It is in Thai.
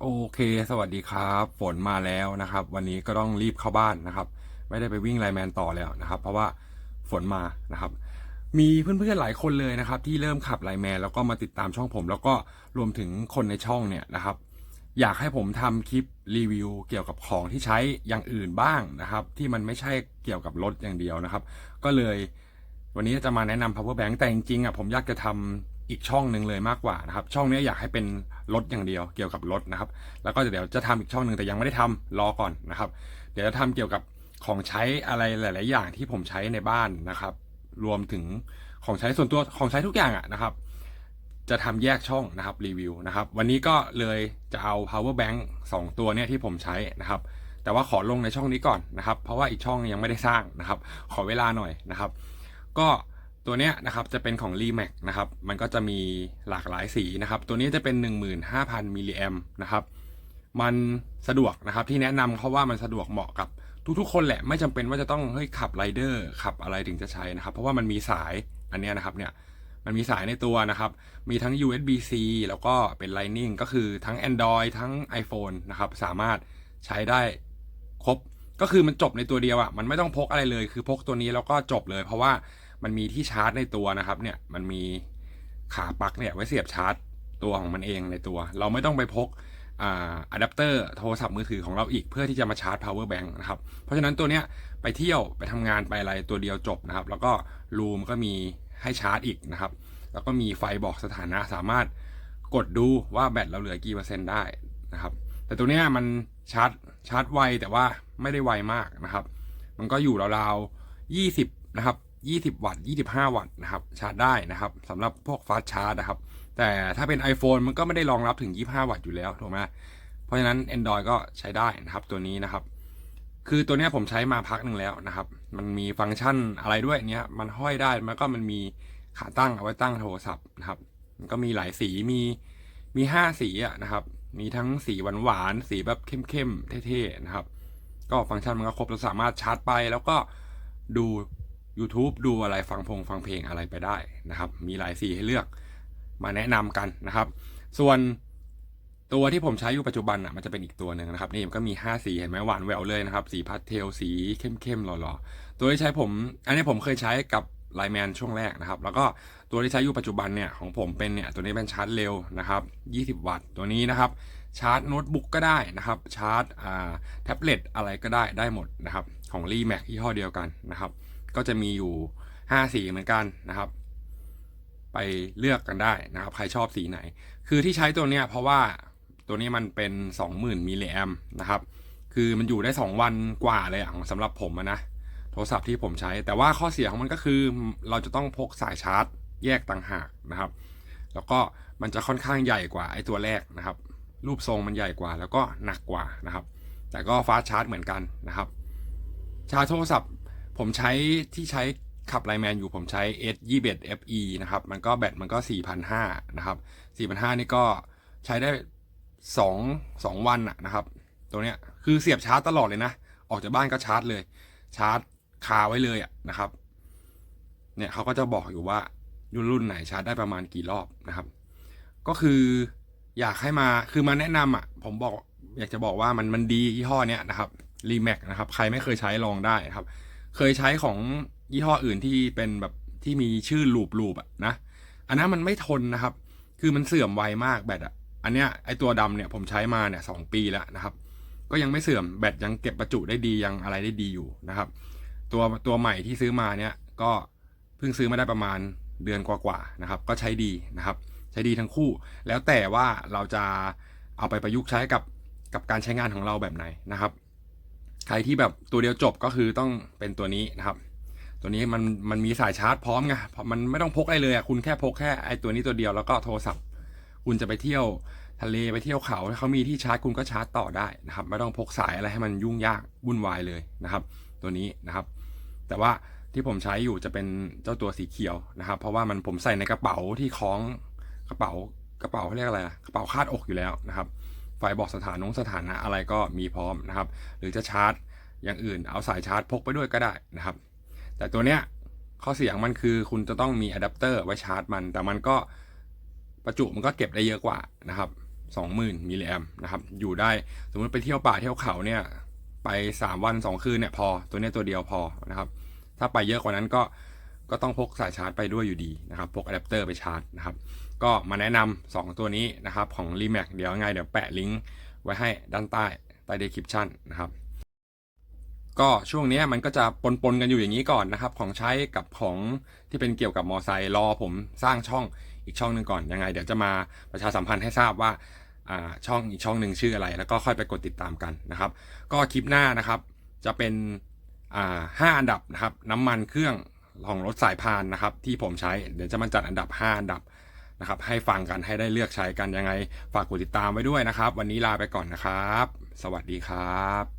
โอเค สวัสดีครับ ฝนมาแล้วนะครับ วันนี้ก็ต้องรีบเข้าบ้านนะครับ ไม่ได้ไปวิ่งไลแมนต่อแล้วนะครับ เพราะว่าฝนมานะครับ มีเพื่อนๆหลายคนเลยนะครับ ที่เริ่มขับไลแมนแล้วก็มาติดตามช่องผม แล้วก็รวมถึงคนในช่องเนี่ยนะครับ อยากให้ผมทำคลิปรีวิวเกี่ยวกับของที่ใช้อย่างอื่นบ้างนะครับ ที่มันไม่ใช่เกี่ยวกับรถอย่างเดียวนะครับ ก็เลยวันนี้จะมาแนะนำ power bank แต่จริงๆอะผมอยากจะทำ อีกช่องหนึ่งเลยมากกว่านะครับ ช่องนี้อยากให้เป็นรถอย่างเดียวเกี่ยวกับรถนะครับ แล้วก็เดี๋ยวจะทำอีกช่องหนึ่งแต่ยังไม่ได้ทำรอก่อนนะครับ เดี๋ยวจะทำเกี่ยวกับของใช้อะไรหลาย ๆ อย่างที่ผมใช้ในบ้านนะครับ รวมถึงของใช้ส่วนตัวของใช้ทุกอย่างอะนะครับ จะทำแยกช่องนะครับรีวิวนะครับ วันนี้ก็เลยจะเอา power bank 2 ตัวเนี่ยที่ผมใช้นะครับ แต่ว่าขอลงในช่องนี้ก่อนนะครับ เพราะว่าอีกช่องยังไม่ได้สร้างนะครับ ขอเวลาหน่อยนะครับ ก็ ตัวเนี้ยนะครับจะเป็นของ r e m a x นะครับมันก็จะมีหลากหลายสีนะครับ ตัวนี้จะเป็น 15,000มิลลิแอมนะครับมันสะดวกนะครับที่แนะนำเพราว่ามันสะดวกเหมาะกับทุกๆ คนแหละไม่จำเป็นว่าจะต้องเฮ้ยขับไรเดอร์ขับอะไรถึงจะใช้นะครับ เพราะว่ามันมีสายอันนี้นะครับเนี่ยมันมีสายในตัวนะครับ มีทั้ง USB-C แล้วก็เป็น Lightning ก็คือทั้ง Android ทั้ง iPhone นะครับ สามารถใช้ได้ครบ ก็คือมันจบในตัวเดียวอะ่ะ มันไม่ต้องพกอะไรเลย คือพกตัวนี้แล้วก็จบเลย เพราะว่า มันมีที่ชาร์จในตัวนะครับเนี่ยมันมีขาปลั๊กเนี่ยไว้เสียบชาร์จตัวของมันเองในตัว เราไม่ต้องไปพกอ่าอะแดปเตอร์โทรศัพท์มือถือของเราอีกเพื่อที่จะมาชาร์จ power bank นะครับ เพราะฉะนั้นตัวเนี้ยไปเที่ยวไปทำงานไปอะไรตัวเดียวจบนะครับ แล้วก็รูมก็มีให้ชาร์จอีกนะครับ แล้วก็มีไฟบอกสถานะสามารถกดดูว่าแบตเราเหลือกี่เปอร์เซ็นต์ได้นะครับ แต่ตัวเนี้ยมันชาร์จชาร์จไวแต่ว่าไม่ได้ไวมากนะครับ มันก็อยู่ราวๆ20 นะครับ 20 วัตต์25 วัตต์นะครับชาร์จได้นะครับสำหรับพวกฟาสชาร์จนะครับ แต่ถ้าเป็น iPhone มันก็ไม่ได้รองรับถึง 25 วัตต์อยู่แล้วถูกไหมเพราะฉะนั้น Android ก็ใช้ได้นะครับตัวนี้นะครับ คือตัวนี้ผมใช้มาพักหนึ่งแล้วนะครับ มันมีฟังก์ชันอะไรด้วยเนี้ยมันห้อยได้แล้วก็มันมีขาตั้งเอาไว้ตั้งโทรศัพท์นะครับ มันก็มีหลายสีมีมีห้าสีอะนะครับ มีทั้งสีหวานหวานสีแบบเข้มๆเท่ๆนะครับ ก็ฟังก์ชันมันก็ครบเราสามารถชาร์จไปแล้วก็ดู YouTube ดูอะไรฟังพงฟังเพลงอะไรไปได้นะครับ มีหลายสีให้เลือกมาแนะนำกันนะครับ ส่วนตัวที่ผมใช้อยู่ปัจจุบันอะมันจะเป็นอีกตัวหนึ่งนะครับ นี่มันก็มี 5 สีเห็นไหมหวานแหววเลยนะครับ สีพาสเทลสีเข้มๆหล่อๆ ตัวที่ใช้ผม อันนี้ผมเคยใช้กับไลแมนช่วงแรกนะครับ แล้วก็ตัวที่ใช้อยู่ปัจจุบันเนี่ยของผมเป็นเนี่ยตัวนี้เป็นชาร์จเร็วนะครับ 20 วัตต์ตัวนี้นะครับ ชาร์จโน้ตบุ๊กก็ได้นะครับ ชาร์จอ่าแท็บเล็ตอะไรก็ได้ได้หมดนะครับ ของ r e m a x ยี่ห้อเดียวกันนะครับ ก็จะมีอยู่ 5 สีเหมือนกันนะครับ ไปเลือกกันได้นะครับ ใครชอบสีไหน คือที่ใช้ตัวเนี้ยเพราะว่าตัวนี้มันเป็น 20,000มิลลิแอมนะครับ คือมันอยู่ได้ 2 วันกว่าเลยอะสำหรับผมนะโทรศัพท์ที่ผมใช้ แต่ว่าข้อเสียของมันก็คือเราจะต้องพกสายชาร์จ แยกต่างหากนะครับ แล้วก็มันจะค่อนข้างใหญ่กว่าไอ้ตัวแรกนะครับ รูปทรงมันใหญ่กว่า แล้วก็หนักกว่านะครับ แต่ก็ฟาสชาร์จเหมือนกันนะครับชาร์จโทรศัพท์ ผมใช้ที่ใช้ขับไลแมนอยู่ผมใช้ S 2 1 FE นะครับ มันก็แบตมันก็ 4,500 นะครับ 4,500 นี่ก็ใช้ได้ 2 2 วันอะนะครับ ตัวเนี้ยคือเสียบชาร์จตลอดเลยนะ ออกจากบ้านก็ชาร์จเลย ชาร์จคาไว้เลยอะนะครับ เนี่ยเขาก็จะบอกอยู่ว่ารุ่นรุ่นไหนชาร์จได้ประมาณกี่รอบนะครับ ก็คืออยากให้มาคือมาแนะนำอะ ผมบอกอยากจะบอกว่ามันมันดียี่ห้อเนี้ยนะครับรีแมกนะครับ ใครไม่เคยใช้ลองได้นะครับ เคยใช้ของยี่ห้ออื่นที่เป็นแบบที่มีชื่อลูปลูปอะนะ อันนั้นมันไม่ทนนะครับ คือมันเสื่อมไวมากแบตอะอันเนี้ยไอตัวดำเนี่ยผมใช้มาเนี่ยสองปีแล้วนะครับ ก็ยังไม่เสื่อมแบตยังเก็บประจุได้ดียังอะไรได้ดีอยู่นะครับ ตัวตัวใหม่ที่ซื้อมาเนี่ยก็เพิ่งซื้อมาได้ประมาณเดือนกว่าๆนะครับ ก็ใช้ดีนะครับ ใช้ดีทั้งคู่ แล้วแต่ว่าเราจะเอาไปประยุกต์ใช้กับกับการใช้งานของเราแบบไหนนะครับ ใครที่แบบตัวเดียวจบก็คือต้องเป็นตัวนี้นะครับ ตัวนี้มันมันมีสายชาร์จพร้อมไงเพราะมันไม่ต้องพกอะไรเลยอะคุณแค่พกแค่ไอตัวนี้ตัวเดียวแล้วก็โทรศัพท์ คุณจะไปเที่ยวทะเลไปเที่ยวเขาถ้าเขามีที่ชาร์จคุณก็ชาร์จต่อได้นะครับ ไม่ต้องพกสายอะไรให้มันยุ่งยากวุ่นวายเลยนะครับ ตัวนี้นะครับ แต่ว่าที่ผมใช้อยู่จะเป็นเจ้าตัวสีเขียวนะครับ เพราะว่ามันผมใส่ในกระเป๋าที่คล้องกระเป๋ากระเป๋าเขาเรียกอะไรกระเป๋าคาดอกอยู่แล้วนะครับ ไฟบอกสถานงสถานะอะไรก็มีพร้อมนะครับ หรือจะชาร์จอย่างอื่น เอาสายชาร์จพกไปด้วยก็ได้นะครับ แต่ตัวเนี้ยข้อเสียงมันคือคุณจะต้องมีอะแดปเตอร์ไว้ชาร์จมัน แต่มันก็ประจุมันก็เก็บได้เยอะกว่านะครับ20,000มิลลิแอมนะครับ อยู่ได้สมมติไปเที่ยวป่าเที่ยวเขาเนี่ยไป 3 วัน 2 คืนเนี่ยพอตัวเนี้ยตัวเดียวพอนะครับ ถ้าไปเยอะกว่านั้นก็ก็ต้องพกสายชาร์จไปด้วยอยู่ดีนะครับ พกอะแดปเตอร์ไปชาร์จนะครับ ก็มาแนะนำ2ตัวนี้นะครับของ r e m a x เดี๋ยวยังไงเดี๋ยวแปะลิงก์ไว้ให้ด้านใต้ใต้ description นะครับ ก็ช่วงนี้มันก็จะปนๆกันอยู่อย่างนี้ก่อนนะครับ ของใช้กับของที่เป็นเกี่ยวกับมอไซค์รอผมสร้างช่องอีกช่องหนึ่งก่อนยังไง เดี๋ยวจะมาประชาสัมพันธ์ให้ทราบว่าอ่าช่องอีกช่องหนึ่งชื่ออะไร แล้วก็ค่อยไปกดติดตามกันนะครับ ก็คลิปหน้านะครับจะเป็นอ่าห้าอันดับนะครับน้ำมันเครื่องของรถสายพานนะครับ ที่ผมใช้เดี๋ยวจะมาจัดอันดับ 5 อันดับ นะครับให้ฟังกันให้ได้เลือกใช้กันยังไง ฝากกดติดตามไว้ด้วยนะครับ วันนี้ลาไปก่อนนะครับ สวัสดีครับ